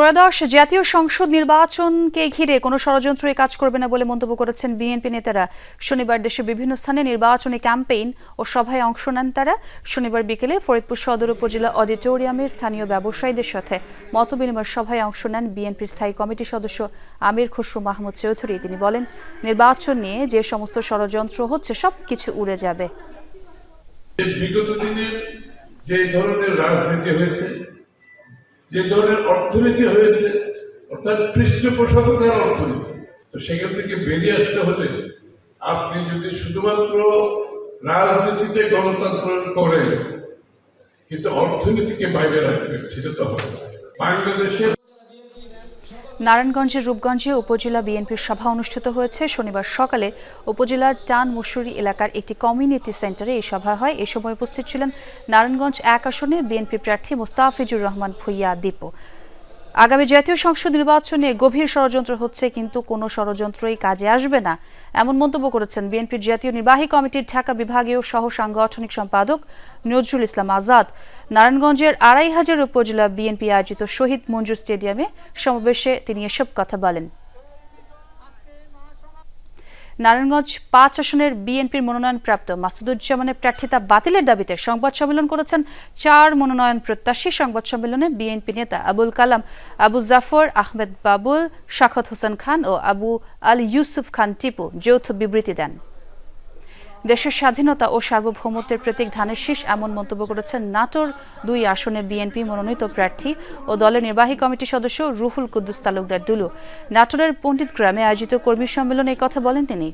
ত্রয়োদশ জাতীয় সংসদ নির্বাচনকে ঘিরে কোনো ষড়যন্ত্রই কাজ করবে না বলে মন্তব্য করেছেন বিএনপি নেতারা। শনিবার দেশের বিভিন্ন স্থানে নির্বাচনী ক্যাম্পেইন ও সভায় অংশ নেন তারা। শনিবার বিকেলে ফরিদপুর সদর উপজেলা অডিটোরিয়ামে স্থানীয় ব্যবসায়ীদের সাথে মতবিনিময় সভায় অংশ নেন বিএনপির স্থায়ী কমিটির সদস্য আমির খসরু মাহমুদ চৌধুরী। তিনি বলেন, নির্বাচন নিয়ে যে সমস্ত ষড়যন্ত্র হচ্ছে সবকিছু উড়ে যাবে। বিগত দিনে যে ধরনের রাজনীতি হয়েছে যে ধরনের অর্থনীতি হয়েছে, অর্থাৎ পৃষ্ঠপোষকতার অর্থনীতি তো সেখান থেকে বেরিয়ে আসতে হলে আপনি যদি শুধুমাত্র রাজনীতিতে গণতন্ত্র করেন, কিন্তু অর্থনীতিকে বাইরে রাখবেন, সেটা তো হবে না। নারায়ণগঞ্জের রূপগঞ্জে উপজেলা বিএনপির সভা অনুষ্ঠিত হয়েছে। শনিবার সকালে উপজেলার টান মুসুরি এলাকার একটি কমিউনিটি সেন্টারে এই সভা হয়। এ সময় উপস্থিত ছিলেন নারায়ণগঞ্জ এক আসনে বিএনপি প্রার্থী মোস্তাফিজুর রহমান ভুইয়া দীপু। আগামী জাতীয় সংসদ নির্বাচনে গভীর ষড়যন্ত্র হচ্ছে, কিন্তু কোনো ষড়যন্ত্রই কাজে আসবে না। এমন মন্তব্য করেছেন বিএনপির জাতীয় নির্বাহী কমিটির ঢাকা বিভাগীয় সহ সাংগঠনিক সম্পাদক নজরুল ইসলাম আজাদ। নারায়ণগঞ্জের আড়াই হাজার উপজেলা বিএনপি আয়োজিত শহীদ মঞ্জুর স্টেডিয়ামে সমাবেশে তিনি এসব কথা বলেন। নারায়ণগঞ্জ পাঁচ আসনের বিএনপির মনোনয়নপ্রাপ্ত মাসুদুজ্জামানের প্রার্থিতা বাতিলের দাবিতে সংবাদ সম্মেলন করেছেন চার মনোনয়ন প্রত্যাশী সংবাদ সম্মেলনে বিএনপি নেতা আবুল কালাম, আবু জাফর, আহমেদ বাবুল, শাখত হোসেন খান ও আবু আল ইউসুফ খান টিপু যৌথ বিবৃতি দেন। দেশের স্বাধীনতা ও সার্বভৌমত্বের প্রতীক ধানের শীষ এমন মন্তব্য করেছেন নাটোর দুই আসনে বিএনপি মনোনীত প্রার্থী ও দলের নির্বাহী কমিটির সদস্য রুহুল কুদ্দুস তালুকদার ডুলু। নাটোরের পণ্ডিত গ্রামে আয়োজিত কর্মী সম্মেলনে কথা বলেন তিনি।